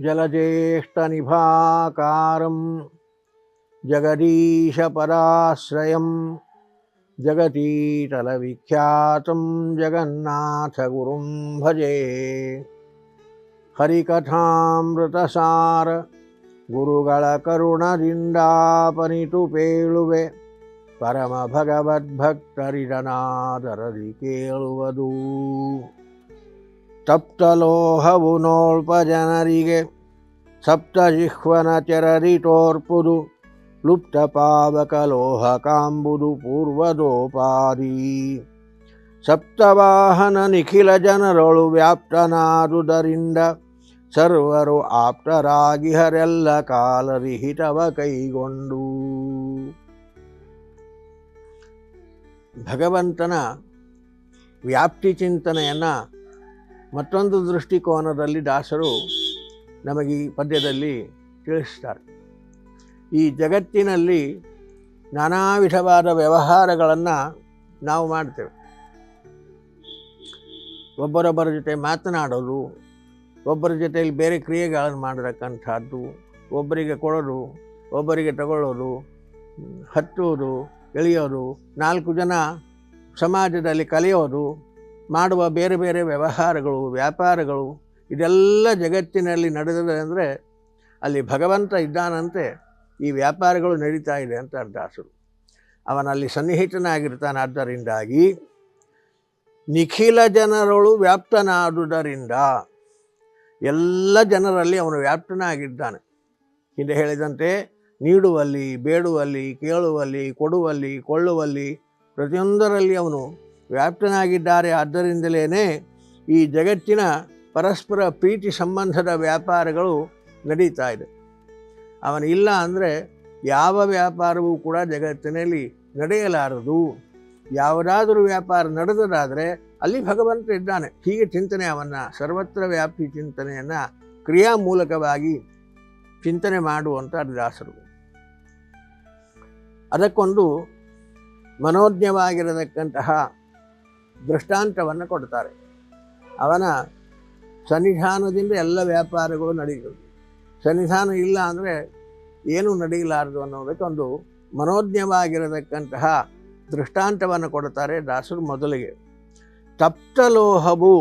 जलज्येष्ठनिभाकारं जगदीशपदाश्रयं जगतीतलविख्यातं जगन्नाथगुरुं भजे ಹರಿಕಥಾಮೃತಸಾರ ಗುರುಗಳ ಕರುಣದಿಂದಾಪನಿತು ಪೇಳುವೆ ಪರಮ ಭಗವದ್ಭಕ್ತರಿದನಾದರದಿ ಕೇಳುವುದು ತಪ್ತಲೋಹವು ನೋಳ್ಪ ಜನರಿಗೆ ಸಪ್ತಜಿಹ್ವನ ತೆರದಿ ತೋರ್ಪುದು ಲುಪ್ತ ಪಾವಕ ಲೋಹ ಕಾಂಬುದು ಪೂರ್ವದೋಪಾದಿ. ಸಪ್ತವಾಹನ ನಿಖಿಲ ಜನರೊಳು ವ್ಯಾಪ್ತನಾದುದರಿಂದ ಸರ್ವರು ಆಪ್ತರಾಗಿಹರೆಲ್ಲ ಕಾಲರಿಹಿತವ ಕೈಗೊಂಡು. ಭಗವಂತನ ವ್ಯಾಪ್ತಿ ಚಿಂತನೆಯನ್ನು ಮತ್ತೊಂದು ದೃಷ್ಟಿಕೋನದಲ್ಲಿ ದಾಸರು ನಮಗೆ ಈ ಪದ್ಯದಲ್ಲಿ ತಿಳಿಸ್ತಾರೆ. ಈ ಜಗತ್ತಿನಲ್ಲಿ ನಾನಾ ವಿಧವಾದ ವ್ಯವಹಾರಗಳನ್ನು ನಾವು ಮಾಡ್ತೇವೆ. ಒಬ್ಬರೊಬ್ಬರ ಜೊತೆ ಮಾತನಾಡೋದು, ಒಬ್ಬರ ಜೊತೆಯಲ್ಲಿ ಬೇರೆ ಕ್ರಿಯೆಗಳನ್ನು ಮಾಡತಕ್ಕಂಥದ್ದು, ಒಬ್ಬರಿಗೆ ಕೊಡೋದು, ಒಬ್ಬರಿಗೆ ತಗೊಳ್ಳೋದು ಹತ್ತುವುದು ಎಳೆಯೋದು, ನಾಲ್ಕು ಜನ ಸಮಾಜದಲ್ಲಿ ಕಲಿಯೋದು ಮಾಡುವ ಬೇರೆ ಬೇರೆ ವ್ಯವಹಾರಗಳು, ವ್ಯಾಪಾರಗಳು, ಇದೆಲ್ಲ ಜಗತ್ತಿನಲ್ಲಿ ನಡೆದಿದೆ ಅಂದರೆ ಅಲ್ಲಿ ಭಗವಂತ ಇದ್ದಾನಂತೆ ಈ ವ್ಯಾಪಾರಗಳು ನಡೀತಾ ಇದೆ ಅಂತ ದಾಸರು ಅವನಲ್ಲಿ ಸನ್ನಿಹಿತನಾಗಿರ್ತಾನಾದ್ದರಿಂದಾಗಿ ನಿಖಿಲ ಜನರಳು ವ್ಯಾಪ್ತನಾದುದರಿಂದ ಎಲ್ಲ ಜನರಲ್ಲಿ ಅವನು ವ್ಯಾಪ್ತನಾಗಿದ್ದಾನೆ. ಹಿಂದೆ ಹೇಳಿದಂತೆ ನೀಡುವಲ್ಲಿ, ಬೇಡುವಲ್ಲಿ, ಕೇಳುವಲ್ಲಿ, ಕೊಡುವಲ್ಲಿ, ಕೊಳ್ಳುವಲ್ಲಿ ಪ್ರತಿಯೊಂದರಲ್ಲಿ ಅವನು ವ್ಯಾಪ್ತನಾಗಿದ್ದಾರೆ. ಆದ್ದರಿಂದಲೇ ಈ ಜಗತ್ತಿನ ಪರಸ್ಪರ ಪ್ರೀತಿ ಸಂಬಂಧದ ವ್ಯಾಪಾರಗಳು ನಡೀತಾ ಇದೆ. ಅವನು ಇಲ್ಲ ಅಂದರೆ ಯಾವ ವ್ಯಾಪಾರವೂ ಕೂಡ ಜಗತ್ತಿನಲ್ಲಿ ನಡೆಯಲಾರದು. ಯಾವುದಾದರೂ ವ್ಯಾಪಾರ ನಡೆದದಾದರೆ ಅಲ್ಲಿ ಭಗವಂತ ಇದ್ದಾನೆ. ಹೀಗೆ ಚಿಂತನೆ ಅವನ್ನು ಸರ್ವತ್ರ ವ್ಯಾಪ್ತಿ ಚಿಂತನೆಯನ್ನು ಕ್ರಿಯಾ ಮೂಲಕವಾಗಿ ಚಿಂತನೆ ಮಾಡುವಂಥ ದಾಸರು. ಅದಕ್ಕೊಂದು ಮನೋಜ್ಞವಾಗಿರತಕ್ಕಂತಹ ದೃಷ್ಟಾಂತವನ್ನು ಕೊಡ್ತಾರೆ. ಅವನ ಸನ್ನಿಧಾನದಿಂದ ಎಲ್ಲ ವ್ಯಾಪಾರಗಳು ನಡೆಯುವುದು. ಸನ್ನಿಧಾನ ಇಲ್ಲ ಅಂದರೆ ಏನೂ ನಡೆಯಲಾರದು ಅನ್ನೋದಕ್ಕೆ ಒಂದು ಮನೋಜ್ಞವಾಗಿರತಕ್ಕಂತಹ ದೃಷ್ಟಾಂತವನ್ನು ಕೊಡ್ತಾರೆ ದಾಸರು ಮೊದಲಿಗೆ. ತಪ್ತಲೋಹವು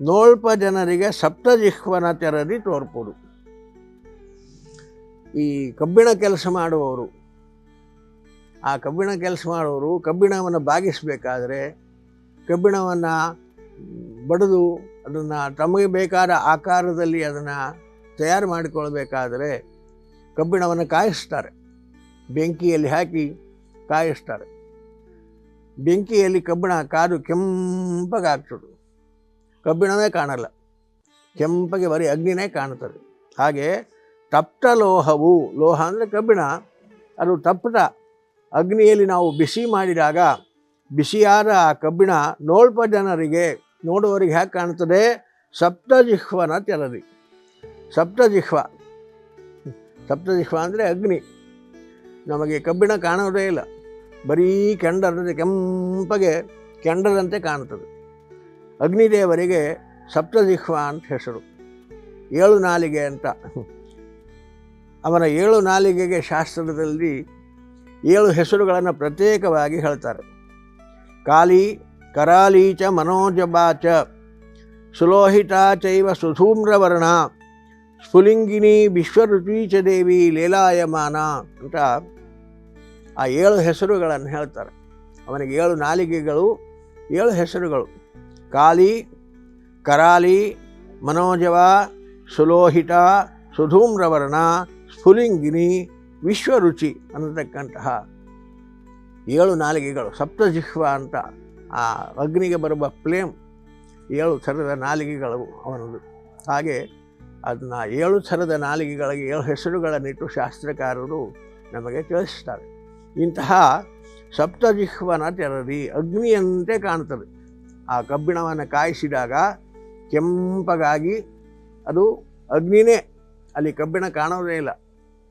ನೋಳ್ಪ ಜನರಿಗೆ ಸಪ್ತಜಿಹ್ವನ ತೆರದಿ ತೋರ್ಪುಡು. ಈ ಕಬ್ಬಿಣ ಕೆಲಸ ಮಾಡುವವರು, ಆ ಕಬ್ಬಿಣ ಕೆಲಸ ಮಾಡುವವರು ಕಬ್ಬಿಣವನ್ನು ಬಾಗಿಸಬೇಕಾದ್ರೆ ಕಬ್ಬಿಣವನ್ನು ಬಡಿದು ಅದನ್ನು ತಮಗೆ ಬೇಕಾದ ಆಕಾರದಲ್ಲಿ ಅದನ್ನು ತಯಾರು ಮಾಡಿಕೊಳ್ಬೇಕಾದರೆ ಕಬ್ಬಿಣವನ್ನು ಕಾಯಿಸ್ತಾರೆ. ಬೆಂಕಿಯಲ್ಲಿ ಹಾಕಿ ಕಾಯಿಸ್ತಾರೆ. ಬೆಂಕಿಯಲ್ಲಿ ಕಬ್ಬಿಣ ಕಾದು ಕೆಂಪಗಾಗ್ತದೆ ಕಬ್ಬಿಣವೇ ಕಾಣಲ್ಲ. ಕೆಂಪಗೆ ಬರೀ ಅಗ್ನಿನೇ ಕಾಣುತ್ತದೆ ಹಾಗೆ ತಪ್ತ ಲೋಹವು, ಲೋಹ ಅಂದರೆ ಕಬ್ಬಿಣ, ಅದು ತಪ್ತ ಅಗ್ನಿಯಲ್ಲಿ ನಾವು ಬಿಸಿ ಮಾಡಿದಾಗ ಬಿಸಿಯಾದ ಆ ಕಬ್ಬಿಣ ನೋಳ್ಪ ಜನರಿಗೆ ನೋಡುವವರಿಗೆ ಹೇಗೆ ಕಾಣ್ತದೆ ಸಪ್ತಜಿಹ್ವನ ತೆರದಿ. ಸಪ್ತಜಿಹ್ವ. ಸಪ್ತಜಿಹ್ವ ಅಂದರೆ ಅಗ್ನಿ. ನಮಗೆ ಕಬ್ಬಿಣ ಕಾಣೋದೇ ಇಲ್ಲ. ಬರೀ ಕೆಂಡದಂತೆ ಕೆಂಪಗೆ ಕೆಂಡದಂತೆ ಕಾಣುತ್ತದೆ. ಅಗ್ನಿದೇವರಿಗೆ ಸಪ್ತಜಿಹ್ವ ಅಂತ ಹೆಸರು. ಏಳು ನಾಲಿಗೆ ಅಂತ. ಅವನ ಏಳು ನಾಲಿಗೆಗೆ ಶಾಸ್ತ್ರದಲ್ಲಿ ಏಳು ಹೆಸರುಗಳನ್ನು ಪ್ರತ್ಯೇಕವಾಗಿ ಹೇಳ್ತಾರೆ. ಕಾಲಿ ಕರಾಲಿ ಚ ಮನೋಜಬಾ ಚ ಸುಲೋಹಿತ ಚೈವ ಸುಧೂಮ್ರವರ್ಣ ಸ್ಫುಲಿಂಗಿನಿ ವಿಶ್ವಋತಿ ಚ ದೇವಿ ಲೀಲಾಯಮಾನ ಅಂತ ಆ ಏಳು ಹೆಸರುಗಳನ್ನು ಹೇಳ್ತಾರೆ. ಅವನಿಗೆ ಏಳು ನಾಲಿಗೆಗಳು, ಏಳು ಹೆಸರುಗಳು. ಕಾಲಿ, ಕರಾಲಿ, ಮನೋಜವ, ಸುಲೋಹಿತ, ಸುಧೂಮ್ರವರ್ಣ, ಸ್ಫುಲಿಂಗಿನಿ, ವಿಶ್ವರುಚಿ ಅನ್ನತಕ್ಕಂತಹ ಏಳು ನಾಲಿಗೆಗಳು, ಸಪ್ತಜಿಹ್ವ ಅಂತ ಆ ಅಗ್ನಿಗೆ ಬರುವ ಫ್ಲೇಮ್ ಏಳು ಥರದ ನಾಲಿಗೆಗಳು ಅವನದು. ಹಾಗೆ ಅದನ್ನು ಏಳು ಥರದ ನಾಲಿಗೆಗಳಿಗೆ, ಏಳು ಹೆಸರುಗಳನ್ನಿಟ್ಟು ಶಾಸ್ತ್ರಕಾರರು ನಮಗೆ ತಿಳಿಸ್ತಾರೆ. ಇಂತಹ ಸಪ್ತಜಿಹ್ವನ ತೆರದಿ ಅಗ್ನಿಯಂತೆ ಕಾಣ್ತದೆ ಆ ಕಬ್ಬಿಣವನ್ನು ಕಾಯಿಸಿದಾಗ ಕೆಂಪಗಾಗಿ ಅದು ಅಗ್ನಿನೇ, ಅಲ್ಲಿ ಕಬ್ಬಿಣ ಕಾಣೋದೇ ಇಲ್ಲ.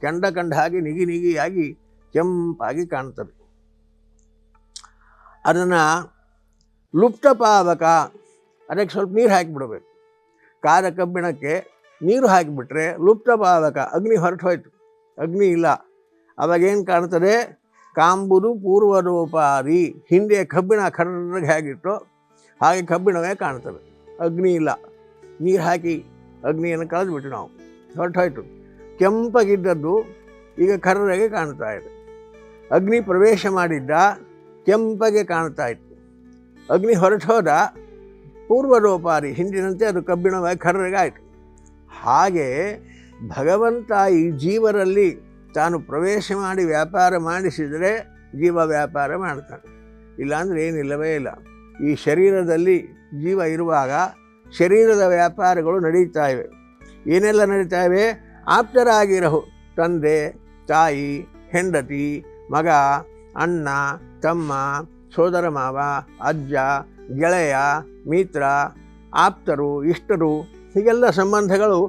ಕೆಂಡ ಕಂಡ ಹಾಗೆ ನಿಗಿ ನಿಗಿಯಾಗಿ ಕೆಂಪಾಗಿ ಕಾಣ್ತದೆ. ಅದನ್ನು ಲುಪ್ತ ಪಾವಕ ಅದಕ್ಕೆ ಸ್ವಲ್ಪ ನೀರು ಹಾಕಿಬಿಡ್ಬೇಕು. ಕಾದ ಕಬ್ಬಿಣಕ್ಕೆ ನೀರು ಹಾಕಿಬಿಟ್ರೆ ಲುಪ್ತಪಾವಕ ಅಗ್ನಿ ಹೊರಟು ಹೋಯಿತು. ಅಗ್ನಿ ಇಲ್ಲ. ಅವಾಗೇನು ಕಾಣ್ತದೆ? ಕಾಂಬುದು ಪೂರ್ವರೂಪಾರಿ. ಹಿಂದೆ ಕಬ್ಬಿಣ ಕರ್ರಗೆ ಹೇಗಿತ್ತು ಹಾಗೆ ಕಬ್ಬಿಣವೇ ಕಾಣ್ತದೆ. ಅಗ್ನಿ ಇಲ್ಲ. ನೀರು ಹಾಕಿ ಅಗ್ನಿಯನ್ನು ಕಳೆದ್ಬಿಟ್ಟು ನಾವು. ಹೊರಟು ಹೋಯ್ತು. ಕೆಂಪಗಿದ್ದದ್ದು ಈಗ ಕರ್ರಗೆ ಕಾಣ್ತಾ ಇದೆ. ಅಗ್ನಿ ಪ್ರವೇಶ ಮಾಡಿದ್ದ ಕೆಂಪಗೆ ಕಾಣ್ತಾ ಇತ್ತು. ಅಗ್ನಿ ಹೊರಟು ಹೋದ ಪೂರ್ವರೋಪಾರಿ, ಹಿಂದಿನಂತೆ ಅದು ಕಬ್ಬಿಣವಾಗಿ ಕರ್ರಗೆ ಹಾಗೆ ಭಗವಂತ ಈ ಜೀವರಲ್ಲಿ ತಾನು ಪ್ರವೇಶ ಮಾಡಿ ವ್ಯಾಪಾರ ಮಾಡಿಸಿದರೆ ಜೀವ ವ್ಯಾಪಾರ ಮಾಡ್ತಾನೆ. ಇಲ್ಲಾಂದರೆ ಏನಿಲ್ಲವೇ ಇಲ್ಲ. ಈ ಶರೀರದಲ್ಲಿ ಜೀವ ಇರುವಾಗ ಶರೀರದ ವ್ಯಾಪಾರಗಳು ನಡೀತಾ ಇವೆ. ಏನೆಲ್ಲ ನಡೀತಾ ಇವೆ? ಆಪ್ತರಾಗಿರಹು. ತಂದೆ, ತಾಯಿ, ಹೆಂಡತಿ, ಮಗ, ಅಣ್ಣ ತಮ್ಮ ಸೋದರ ಮಾವ, ಅಜ್ಜ, ಗೆಳೆಯ, ಮಿತ್ರ, ಆಪ್ತರು, ಇಷ್ಟರು, ಹೀಗೆಲ್ಲ ಸಂಬಂಧಗಳು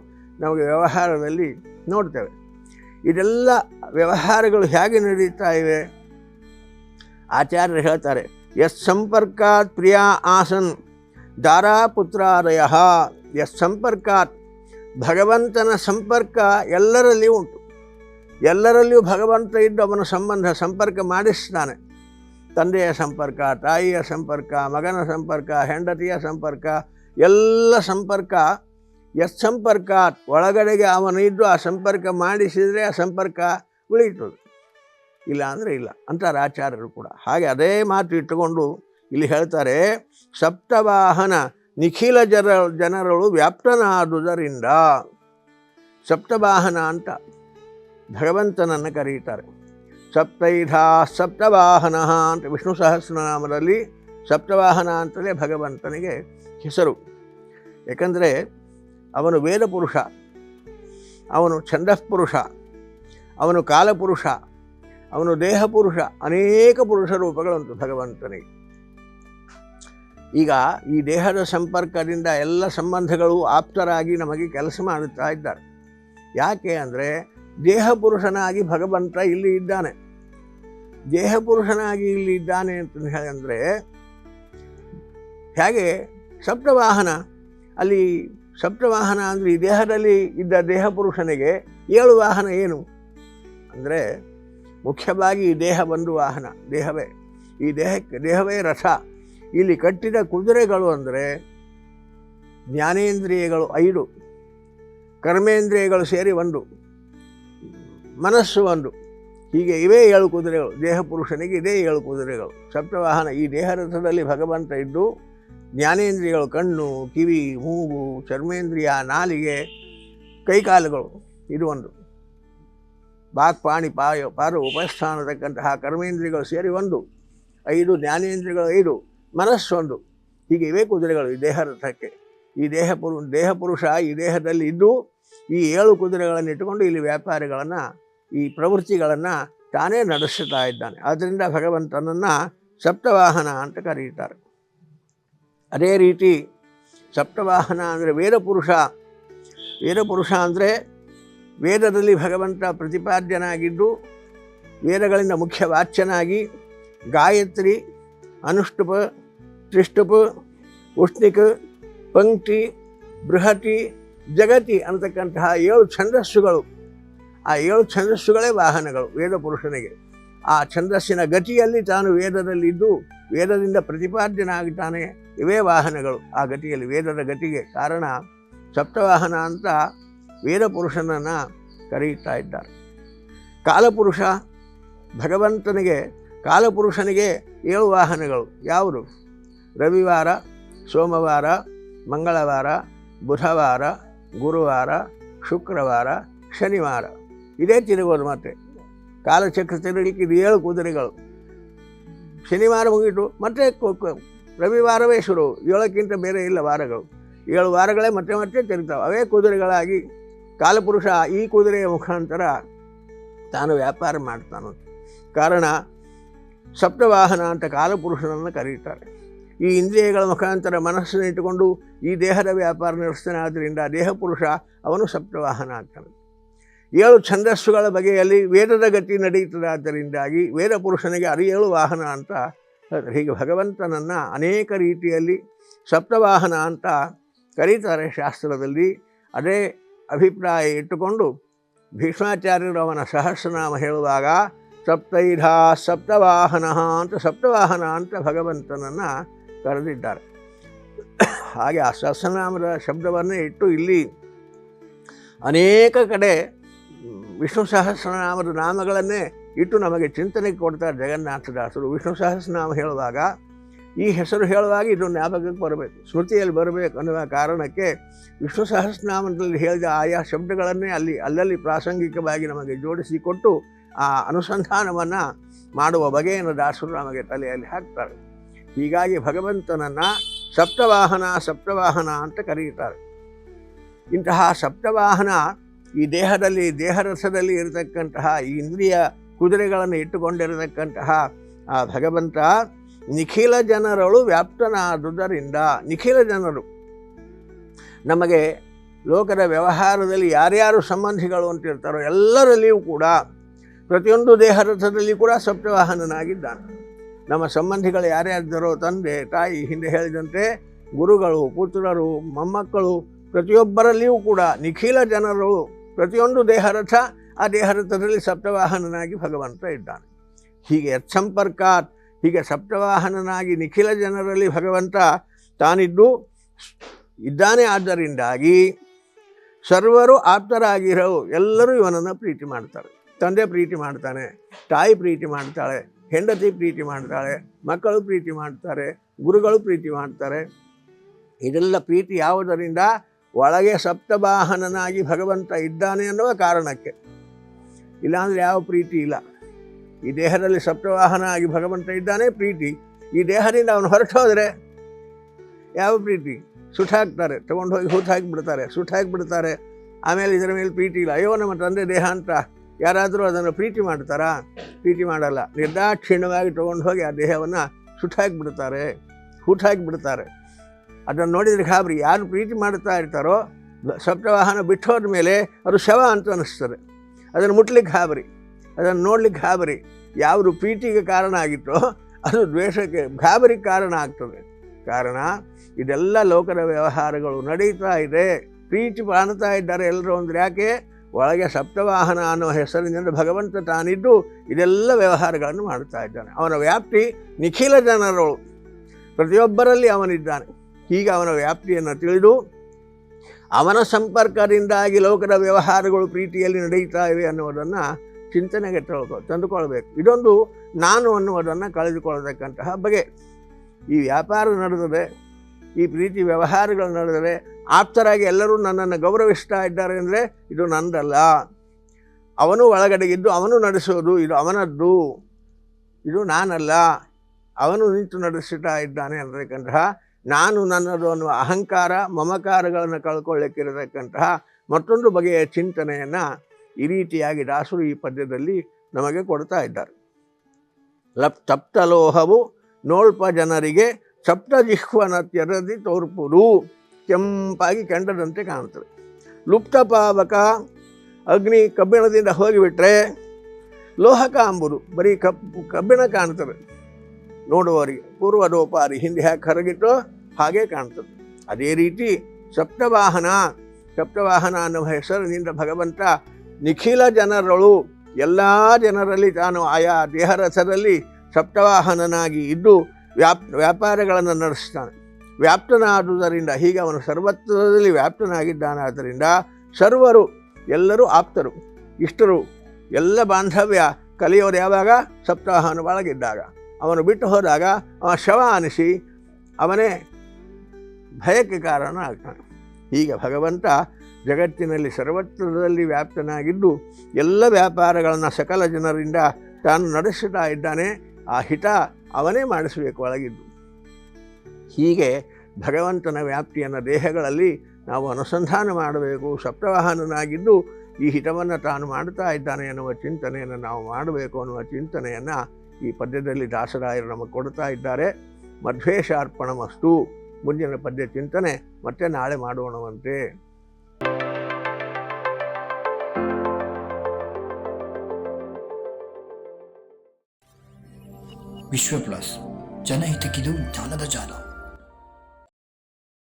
ನಮಗೆ ವ್ಯವಹಾರದಲ್ಲಿ ನೋಡ್ತೇವೆ. ಇದೆಲ್ಲ ವ್ಯವಹಾರಗಳು ಹೇಗೆ ನಡೀತಾ ಇವೆ? ಆಚಾರ್ಯರು ಹೇಳ್ತಾರೆ ಎಸ್ ಸಂಪರ್ಕಾತ್ ಪ್ರಿಯ ಆಸನ್ ದಾರಾಪುತ್ರಾದಯ ಎಸ್ ಸಂಪರ್ಕಾತ್, ಭಗವಂತನ ಸಂಪರ್ಕ ಎಲ್ಲರಲ್ಲಿಯೂ ಉಂಟು. ಎಲ್ಲರಲ್ಲಿಯೂ ಭಗವಂತ ಇದ್ದು ಅವನ ಸಂಬಂಧ ಸಂಪರ್ಕ ಮಾಡಿಸ್ತಾನೆ. ತಂದೆಯ ಸಂಪರ್ಕ, ತಾಯಿಯ ಸಂಪರ್ಕ, ಮಗನ ಸಂಪರ್ಕ, ಹೆಂಡತಿಯ ಸಂಪರ್ಕ, ಎಲ್ಲ ಸಂಪರ್ಕ. ಎಸ್ ಸಂಪರ್ಕ? ಒಳಗಡೆಗೆ ಅವನು ಇದ್ದು ಆ ಸಂಪರ್ಕ ಮಾಡಿಸಿದರೆ ಆ ಸಂಪರ್ಕ ಉಳಿಯುತ್ತದೆ. ಇಲ್ಲ ಅಂದರೆ ಇಲ್ಲ ಅಂತಾರೆ ಆಚಾರ್ಯರು ಕೂಡ. ಹಾಗೆ ಅದೇ ಮಾತು ಇಟ್ಟುಕೊಂಡು ಇಲ್ಲಿ ಹೇಳ್ತಾರೆ, ಸಪ್ತವಾಹನ ನಿಖಿಲ ಜನ ಜನರಳು ವ್ಯಾಪ್ತನಾದುದರಿಂದ. ಸಪ್ತವಾಹನ ಅಂತ ಭಗವಂತನನ್ನು ಕರೀತಾರೆ. ಸಪ್ತೈಧ ಸಪ್ತವಾಹನ ಅಂತ ವಿಷ್ಣು ಸಹಸ್ರನಾಮದಲ್ಲಿ ಸಪ್ತವಾಹನ ಅಂತಲೇ ಭಗವಂತನಿಗೆ ಹೆಸರು. ಏಕೆಂದರೆ ಅವನು ವೇದ ಪುರುಷ, ಅವನು ಛಂದಃಪುರುಷ ಅವನು ಕಾಲಪುರುಷ ಅವನು ದೇಹ ಪುರುಷ, ಅನೇಕ ಪುರುಷ ರೂಪಗಳುಂಟು ಭಗವಂತನಿಗೆ. ಈಗ ಈ ದೇಹದ ಸಂಪರ್ಕದಿಂದ ಎಲ್ಲ ಸಂಬಂಧಗಳು ಆಪ್ತರಾಗಿ ನಮಗೆ ಕೆಲಸ ಮಾಡುತ್ತಾ ಇದ್ದಾರೆ. ಯಾಕೆ ಅಂದರೆ ದೇಹ ಪುರುಷನಾಗಿ ಭಗವಂತ ಇಲ್ಲಿ ಇದ್ದಾನೆ. ದೇಹ ಪುರುಷನಾಗಿ ಇಲ್ಲಿ ಇದ್ದಾನೆ ಅಂತ ಹೇಳಿದ್ರೆ ಹೇಗೆ ಸಪ್ತವಾಹನ, ಅಲ್ಲಿ ಸಪ್ತವಾಹನ ಅಂದರೆ ಈ ದೇಹದಲ್ಲಿ ಇದ್ದ ದೇಹಪುರುಷನಿಗೆ ಏಳು ವಾಹನ ಏನು? ಅಂದರೆ ಮುಖ್ಯವಾಗಿ ದೇಹ ಒಂದು ವಾಹನ, ದೇಹವೇ. ಈ ದೇಹಕ್ಕೆ, ದೇಹವೇ ರಥ. ಇಲ್ಲಿ ಕಟ್ಟಿದ ಕುದುರೆಗಳು ಅಂದರೆ ಜ್ಞಾನೇಂದ್ರಿಯಗಳು ಐದು, ಕರ್ಮೇಂದ್ರಿಯಗಳು ಸೇರಿ ಒಂದು, ಮನಸ್ಸು ಒಂದು. ಹೀಗೆ ಇವೇ ಏಳು ಕುದುರೆಗಳು, ದೇಹ ಪುರುಷನಿಗೆ ಇದೇ ಏಳು ಕುದುರೆಗಳು. ಸಪ್ತವಾಹನ, ಈ ದೇಹ ರಥದಲ್ಲಿ ಭಗವಂತ ಇದ್ದು, ಜ್ಞಾನೇಂದ್ರಿಯಗಳು ಕಣ್ಣು, ಕಿವಿ, ಮೂಗು, ಚರ್ಮೇಂದ್ರಿಯ, ನಾಲಿಗೆ, ಕೈಕಾಲುಗಳು, ಇದು ಒಂದು. ಬಾಕ್ ಪಾಣಿ, ಪಾಯ, ಪಾರು ಉಪಸ್ಥಾನತಕ್ಕಂತಹ ಕರ್ಮೇಂದ್ರಿಯಗಳು ಸೇರಿ ಒಂದು. ಐದು, ಜ್ಞಾನೇಂದ್ರಿಯಗಳು ಐದು ಮನಸ್ಸೊಂದು ಹೀಗೆ ಇವೇ ಕುದುರೆಗಳು ಈ ದೇಹ ರಥಕ್ಕೆ ಈ ದೇಹ ಪುರು, ದೇಹ ಪುರುಷ ಈ ದೇಹದಲ್ಲಿ ಇದ್ದು, ಈ ಏಳು ಕುದುರೆಗಳನ್ನು ಇಟ್ಟುಕೊಂಡು ಇಲ್ಲಿ ವ್ಯಾಪಾರಿಗಳನ್ನು ಈ ಪ್ರವೃತ್ತಿಗಳನ್ನು ತಾನೇ ನಡೆಸುತ್ತಾ ಇದ್ದಾನೆ. ಆದ್ದರಿಂದ ಭಗವಂತನನ್ನು ಸಪ್ತವಾಹನ ಅಂತ ಕರೆಯುತ್ತಾರೆ ಅದೇ ರೀತಿ ಸಪ್ತವಾಹನ ಅಂದರೆ ವೇದಪುರುಷ. ವೇದಪುರುಷ ಅಂದರೆ ವೇದದಲ್ಲಿ ಭಗವಂತ ಪ್ರತಿಪಾದ್ಯನಾಗಿದ್ದು, ವೇದಗಳಿಂದ ಮುಖ್ಯ ವಾಚ್ಯನಾಗಿ ಗಾಯತ್ರಿ, ಅನುಷ್ಠುಪ ತ್ರಿಷ್ಟುಪ ಉಷ್ಣಿಕ, ಪಂಕ್ತಿ, ಬೃಹತಿ, ಜಗತಿ ಅಂತಕ್ಕಂತಹ ಏಳು ಛಂದಸ್ಸುಗಳು ಆ ಏಳು ಛಂದಸ್ಸುಗಳೇ ವಾಹನಗಳು ವೇದ ಪುರುಷನಿಗೆ. ಆ ಛಂದಸ್ಸಿನ ಗತಿಯಲ್ಲಿ ತಾನು ವೇದದಲ್ಲಿದ್ದು ವೇದದಿಂದ ಪ್ರತಿಪಾದ್ಯನಾಗುತ್ತಾನೆ ಇವೇ ವಾಹನಗಳು. ಆ ಗತಿಯಲ್ಲಿ ವೇದದ ಗತಿಗೆ ಕಾರಣ ಸಪ್ತವಾಹನ ಅಂತ ವೇದ ಪುರುಷನನ್ನು ಕರೆಯುತ್ತಾ ಇದ್ದಾರೆ. ಕಾಲಪುರುಷ ಭಗವಂತನಿಗೆ ಕಾಲಪುರುಷನಿಗೆ ಏಳು ವಾಹನಗಳು. ಯಾವುದು? ರವಿವಾರ, ಸೋಮವಾರ, ಮಂಗಳವಾರ, ಬುಧವಾರ, ಗುರುವಾರ, ಶುಕ್ರವಾರ, ಶನಿವಾರ. ಇದೇ ತಿರುಗೋದು ಮತ್ತೆ ಕಾಲಚಕ್ರ ತಿರುಗಲಿಕ್ಕೆ ಇದು ಏಳು ಕುದುರೆಗಳು. ಶನಿವಾರ ಹೋಗಿತ್ತು ಮತ್ತೆ ರವಿವಾರವೇ ಶುರು. ಏಳಕ್ಕಿಂತ ಬೇರೆ ಇಲ್ಲ ವಾರಗಳು. ಏಳು ವಾರಗಳೇ ಮತ್ತೆ ಮತ್ತೆ ತಿರುಗ್ತಾವೆ. ಅವೇ ಕುದುರೆಗಳಾಗಿ ಕಾಲಪುರುಷ ಈ ಕುದುರೆಯ ಮುಖಾಂತರ ತಾನು ವ್ಯಾಪಾರ ಮಾಡ್ತಾನೆ. ಕಾರಣ ಸಪ್ತವಾಹನ ಅಂತ ಕಾಲಪುರುಷನನ್ನು ಕರೀತಾರೆ. ಈ ಇಂದ್ರಿಯಗಳ ಮುಖಾಂತರ ಮನಸ್ಸನ್ನು ಇಟ್ಟುಕೊಂಡು ಈ ದೇಹದ ವ್ಯಾಪಾರ ನಡೆಸ್ತಾನೆ. ಆದ್ದರಿಂದ ದೇಹ ಪುರುಷ ಅವನು ಸಪ್ತವಾಹನ ಆಗ್ತಾನೆ ಏಳು ಛಂದಸ್ಸುಗಳ ಬಗೆಯಲ್ಲಿ ವೇದದ ಗತಿ ನಡೆಯುತ್ತದೆ ಆದ್ದರಿಂದಾಗಿ ವೇದ ಪುರುಷನಿಗೆ ಅರಿಯೇಳು ವಾಹನ ಅಂತ ಹೇಳ್ತಾರೆ. ಹೀಗೆ ಭಗವಂತನನ್ನು ಅನೇಕ ರೀತಿಯಲ್ಲಿ ಸಪ್ತವಾಹನ ಅಂತ ಕರೀತಾರೆ ಶಾಸ್ತ್ರದಲ್ಲಿ. ಅದೇ ಅಭಿಪ್ರಾಯ ಇಟ್ಟುಕೊಂಡು ಭೀಷ್ಮಾಚಾರ್ಯರು ಅವನ ಸಹಸ್ರನಾಮ ಹೇಳುವಾಗ ಸಪ್ತೈಧ ಸಪ್ತವಾಹನ ಅಂತ ಸಪ್ತವಾಹನ ಅಂತ ಭಗವಂತನನ್ನು ಕರೆದಿದ್ದಾರೆ. ಹಾಗೆ ಆ ಸಹಸ್ರನಾಮದ ಶಬ್ದವನ್ನೇ ಇಟ್ಟು ಇಲ್ಲಿ ಅನೇಕ ಕಡೆ ವಿಷ್ಣು ಸಹಸ್ರನಾಮದ ನಾಮಗಳನ್ನೇ ಇಟ್ಟು ನಮಗೆ ಚಿಂತನೆ ಕೊಡ್ತಾರೆ ಜಗನ್ನಾಥದಾಸರು ವಿಷ್ಣು ಸಹಸ್ರನಾಮ ಹೇಳುವಾಗ ಈ ಹೆಸರು ಹೇಳುವಾಗ ಇದು ಜ್ಞಾಪಕಕ್ಕೆ ಬರಬೇಕು. ಸ್ಮೃತಿಯಲ್ಲಿ ಬರಬೇಕು ಅನ್ನುವ ಕಾರಣಕ್ಕೆ ವಿಷ್ಣು ಸಹಸ್ರನಾಮದಲ್ಲಿ ಹೇಳಿದ ಆಯಾ ಶಬ್ದಗಳನ್ನೇ ಅಲ್ಲಿ, ಅಲ್ಲಲ್ಲಿ ಪ್ರಾಸಂಗಿಕವಾಗಿ ನಮಗೆ ಜೋಡಿಸಿಕೊಟ್ಟು ಆ ಅನುಸಂಧಾನವನ್ನು ಮಾಡುವ ಬಗೆಯನ್ನು ದಾಸರು ನಮಗೆ ತಲೆಯಲ್ಲಿ ಹಾಕ್ತಾರೆ. ಹೀಗಾಗಿ ಭಗವಂತನನ್ನು ಸಪ್ತವಾಹನ ಸಪ್ತವಾಹನ ಅಂತ ಕರೆಯುತ್ತಾರೆ. ಇಂತಹ ಸಪ್ತವಾಹನ ಈ ದೇಹದಲ್ಲಿ, ದೇಹರಸದಲ್ಲಿ ಇರತಕ್ಕಂತಹ ಈ ಇಂದ್ರಿಯ ಕುದುರೆಗಳನ್ನು ಇಟ್ಟುಕೊಂಡಿರತಕ್ಕಂತಹ ಆ ಭಗವಂತ ನಿಖಿಲ ಜನರಳು ವ್ಯಾಪ್ತನಾದುದರಿಂದ, ನಿಖಿಲ ಜನರು. ನಮಗೆ ಲೋಕದ ವ್ಯವಹಾರದಲ್ಲಿ ಯಾರ್ಯಾರು ಸಂಬಂಧಿಗಳು ಅಂತಿರ್ತಾರೋ ಎಲ್ಲರಲ್ಲಿಯೂ ಕೂಡ ಪ್ರತಿಯೊಂದು ದೇಹರಥದಲ್ಲಿ ಕೂಡ ಸಪ್ತವಾಹನನಾಗಿದ್ದಾನೆ. ನಮ್ಮ ಸಂಬಂಧಿಗಳು ಯಾರ್ಯಾರಿದ್ದಾರೋ ತಂದೆ, ತಾಯಿ ಹಿಂದೆ ಹೇಳಿದಂತೆ ಗುರುಗಳು, ಪುತ್ರರು, ಮೊಮ್ಮಕ್ಕಳು ಪ್ರತಿಯೊಬ್ಬರಲ್ಲಿಯೂ ಕೂಡ ನಿಖಿಲ ಜನರು ಪ್ರತಿಯೊಂದು ದೇಹರಥ, ಆ ದೇಹರಥದಲ್ಲಿ ಸಪ್ತವಾಹನನಾಗಿ ಭಗವಂತ ಇದ್ದಾನೆ. ಹೀಗೆ ಯತ್ಸಂಪರ್ಕಾತ್, ಹೀಗೆ ಸಪ್ತವಾಹನನಾಗಿ ನಿಖಿಲ ಜನರಲ್ಲಿ ಭಗವಂತ ತಾನಿದ್ದು, ಇದ್ದಾನೆ ಆದ್ದರಿಂದಾಗಿ ಸರ್ವರು ಆಪ್ತರಾಗಿರೋ ಎಲ್ಲರೂ ಇವನನ್ನು ಪ್ರೀತಿ ಮಾಡ್ತಾರೆ. ತಂದೆ ಪ್ರೀತಿ ಮಾಡ್ತಾನೆ, ತಾಯಿ ಪ್ರೀತಿ ಮಾಡ್ತಾಳೆ, ಹೆಂಡತಿ ಪ್ರೀತಿ ಮಾಡ್ತಾಳೆ, ಮಕ್ಕಳು ಪ್ರೀತಿ ಮಾಡ್ತಾರೆ, ಗುರುಗಳು ಪ್ರೀತಿ ಮಾಡ್ತಾರೆ. ಇದೆಲ್ಲ ಪ್ರೀತಿ ಯಾವುದರಿಂದ? ಒಳಗೆ ಸಪ್ತವಾಹನನಾಗಿ ಭಗವಂತ ಇದ್ದಾನೆ ಅನ್ನುವ ಕಾರಣಕ್ಕೆ. ಇಲ್ಲಾಂದರೆ ಯಾವ ಪ್ರೀತಿ ಇಲ್ಲ. ಈ ದೇಹದಲ್ಲಿ ಸಪ್ತವಾಹನ ಆಗಿ ಭಗವಂತ ಇದ್ದಾನೆ ಪ್ರೀತಿ. ಈ ದೇಹದಿಂದ ಅವನು ಹೊರಟು ಹೋದರೆ ಯಾವ ಪ್ರೀತಿ? ಸುಟ್ಟಾಕ್ತಾರೆ ತೊಗೊಂಡು ಹೋಗಿ ಹೂತು ಹಾಕಿಬಿಡ್ತಾರೆ, ಸುಟ್ಟು ಹಾಕಿಬಿಡ್ತಾರೆ. ಆಮೇಲೆ ಇದರ ಮೇಲೆ ಪ್ರೀತಿ ಇಲ್ಲ. ಅಯ್ಯೋ, ನಮ್ಮ ತಂದೆ ದೇಹ ಅಂತ ಯಾರಾದರೂ ಅದನ್ನು ಪ್ರೀತಿ ಮಾಡ್ತಾರಾ? ಪ್ರೀತಿ ಮಾಡಲ್ಲ. ನಿರ್ದಾಕ್ಷಿಣ್ಯವಾಗಿ ತೊಗೊಂಡು ಹೋಗಿ ಆ ದೇಹವನ್ನು ಸುಟ್ಟು ಹಾಕಿಬಿಡ್ತಾರೆ, ಹೂತು ಹಾಕಿಬಿಡ್ತಾರೆ. ಅದನ್ನು ನೋಡಿದರೆ ಗಾಬರಿ. ಯಾರು ಪ್ರೀತಿ ಮಾಡ್ತಾ ಇರ್ತಾರೋ ಸಪ್ತವಾಹನ ಬಿಟ್ಟು ಹೋದ ಮೇಲೆ ಅದು ಶವ ಅಂತ ಅನ್ನಿಸ್ತದೆ ಅದನ್ನು ಮುಟ್ಲಿಕ್ಕೆ ಗಾಬರಿ. ಅದನ್ನು ನೋಡ್ಲಿಕ್ಕೆ ಗಾಬರಿ. ಯಾವುದು ಪ್ರೀತಿಗೆ ಕಾರಣ ಆಗಿತ್ತೋ, ಅದು ದ್ವೇಷಕ್ಕೆ ಗಾಬರಿಗೆ ಕಾರಣ ಆಗ್ತದೆ. ಕಾರಣ, ಇದೆಲ್ಲ ಲೋಕದ ವ್ಯವಹಾರಗಳು ನಡೀತಾ ಇದೆ. ಪ್ರೀತಿ ಕಾಣ್ತಾ ಇದ್ದಾರೆ ಎಲ್ಲರೂ ಅಂದ್ರೆ ಯಾಕೆ? ಒಳಗೆ ಸಪ್ತವಾಹನ ಅನ್ನೋ ಹೆಸರಿನಿಂದ ಭಗವಂತ ತಾನಿದ್ದು ಇದೆಲ್ಲ ವ್ಯವಹಾರಗಳನ್ನು ಮಾಡ್ತಾ ಇದ್ದಾನೆ. ಅವನ ವ್ಯಾಪ್ತಿ ನಿಖಿಲ ಜನರು ಪ್ರತಿಯೊಬ್ಬರಲ್ಲಿ ಅವನಿದ್ದಾನೆ. ಹೀಗೆ ಅವನ ವ್ಯಾಪ್ತಿಯನ್ನು ತಿಳಿದು ಅವನ ಸಂಪರ್ಕದಿಂದಾಗಿ ಲೋಕದ ವ್ಯವಹಾರಗಳು ಪ್ರೀತಿಯಲ್ಲಿ ನಡೆಯುತ್ತಾ ಇವೆ ಅನ್ನುವುದನ್ನು ಚಿಂತನೆಗೆ ತಿಳ್ಕೊ ತಂದುಕೊಳ್ಬೇಕು. ಇದೊಂದು ನಾನು ಅನ್ನುವುದನ್ನು ಕಳೆದುಕೊಳ್ಳತಕ್ಕಂತಹ ಬಗೆ. ಈ ವ್ಯಾಪಾರ ನಡೆದರೆ ಈ ಪ್ರೀತಿ ವ್ಯವಹಾರಗಳು ನಡೆದರೆ ಆಪ್ತರಾಗಿ ಎಲ್ಲರೂ ನನ್ನನ್ನು ಗೌರವಿಸ್ತಾ ಇದ್ದಾರೆ ಅಂದರೆ ಇದು ನಂದಲ್ಲ. ಅವನು ಒಳಗಡೆಗಿದ್ದು ಅವನು ನಡೆಸೋದು ಇದು ಅವನದ್ದು. ಇದು ನಾನಲ್ಲ. ಅವನು ನಿಂತು ನಡೆಸುತ್ತಾ ಇದ್ದಾನೆ ಅನ್ನತಕ್ಕಂತಹ ನಾನು ನನ್ನದು ಅನ್ನುವ ಅಹಂಕಾರ, ಮಮಕಾರಗಳನ್ನು ಕಳ್ಕೊಳ್ಳಿಕ್ಕಿರತಕ್ಕಂತಹ ಮತ್ತೊಂದು ಬಗೆಯ ಚಿಂತನೆಯನ್ನು ಈ ರೀತಿಯಾಗಿ ದಾಸರು ಈ ಪದ್ಯದಲ್ಲಿ ನಮಗೆ ಕೊಡ್ತಾ ಇದ್ದಾರೆ. ಲಪ್ ಸಪ್ತಲೋಹವು ನೋಳ್ಪ ಜನರಿಗೆ ಸಪ್ತ ಜಿಹ್ವನ ತೆರದಿ ತೋರ್ಪುರು ಕೆಂಪಾಗಿ ಕೆಂಡದಂತೆ ಕಾಣುತ್ತದೆ. ಲುಪ್ತ ಪಾವಕ ಅಗ್ನಿ ಕಬ್ಬಿಣದಿಂದ ಹೋಗಿಬಿಟ್ರೆ ಲೋಹಕ ಅಂಬುದು ಬರೀ ಕಬ್ಬು ಕಬ್ಬಿಣ ಕಾಣ್ತದೆ ನೋಡುವವರಿಗೆ ಪೂರ್ವದೋಪಾರಿ ಹಿಂದೆ ಹ್ಯಾಕೆ ಕರಗಿತ್ತೋ ಹಾಗೆ ಕಾಣ್ತದೆ. ಅದೇ ರೀತಿ ಸಪ್ತವಾಹನ ಸಪ್ತವಾಹನ ಅನ್ನುವ ಹೆಸರಿನಿಂದ ಭಗವಂತ ನಿಖಿಲ ಜನರಳು, ಎಲ್ಲ ಜನರಲ್ಲಿ ತಾನು ಆಯಾ ದೇಹರಥದಲ್ಲಿ ಸಪ್ತವಾಹನನಾಗಿ ಇದ್ದು ವ್ಯಾಪ್, ವ್ಯಾಪಾರಗಳನ್ನು ನಡೆಸ್ತಾನೆ. ವ್ಯಾಪ್ತನಾದುದರಿಂದ, ಹೀಗೆ ಅವನು ಸರ್ವತ್ರದಲ್ಲಿ ವ್ಯಾಪ್ತನಾಗಿದ್ದಾನಾದ್ದರಿಂದ ಸರ್ವರು, ಎಲ್ಲರೂ ಆಪ್ತರು. ಇಷ್ಟರು, ಎಲ್ಲ ಬಾಂಧವ್ಯ ಕಲಿಯೋರು ಯಾವಾಗ? ಸಪ್ತವಾಹನ ಒಳಗಿದ್ದಾಗ. ಅವನು ಬಿಟ್ಟು ಹೋದಾಗ, ಅವನ ಶವ ಅನಿಸಿ ಅವನೇ ಭಯಕ್ಕೆ ಕಾರಣ ಆಗ್ತಾನೆ. ಹೀಗೆ ಭಗವಂತ ಜಗತ್ತಿನಲ್ಲಿ ಸರ್ವತ್ರದಲ್ಲಿ ವ್ಯಾಪ್ತನಾಗಿದ್ದು ಎಲ್ಲ ವ್ಯಾಪಾರಗಳನ್ನು ಸಕಲ ಜನರಿಂದ ತಾನು ನಡೆಸುತ್ತಾ ಇದ್ದಾನೆ. ಆ ಹಿತ ಅವನೇ ಮಾಡಿಸಬೇಕು ಒಳಗಿದ್ದು. ಹೀಗೆ ಭಗವಂತನ ವ್ಯಾಪ್ತಿಯನ್ನು ದೇಹಗಳಲ್ಲಿ ನಾವು ಅನುಸಂಧಾನ ಮಾಡಬೇಕು. ಸಪ್ತವಾಹನನಾಗಿದ್ದು ಈ ಹಿತವನ್ನು ತಾನು ಮಾಡುತ್ತಾ ಇದ್ದಾನೆ ಎನ್ನುವ ಚಿಂತನೆಯನ್ನು ನಾವು ಮಾಡಬೇಕು ಅನ್ನುವ ಚಿಂತನೆಯನ್ನು ಈ ಪದ್ಯದಲ್ಲಿ ದಾಸರಾಯರು ನಮಗೆ ಕೊಡ್ತಾ ಇದ್ದಾರೆ. ಮಧ್ವೇಶಾರ್ಪಣ ಮಸ್ತು ಮುಂದಿನ ಪದ್ಯ ಚಿಂತನೆ ಮತ್ತೆ ನಾಳೆ ಮಾಡೋಣವಂತೆ. ವಿಶ್ವ ಪ್ಲಸ್ ಜನಹಿತಕ್ಕಿದು ಜ್ಞಾನದ ಜಾಲ.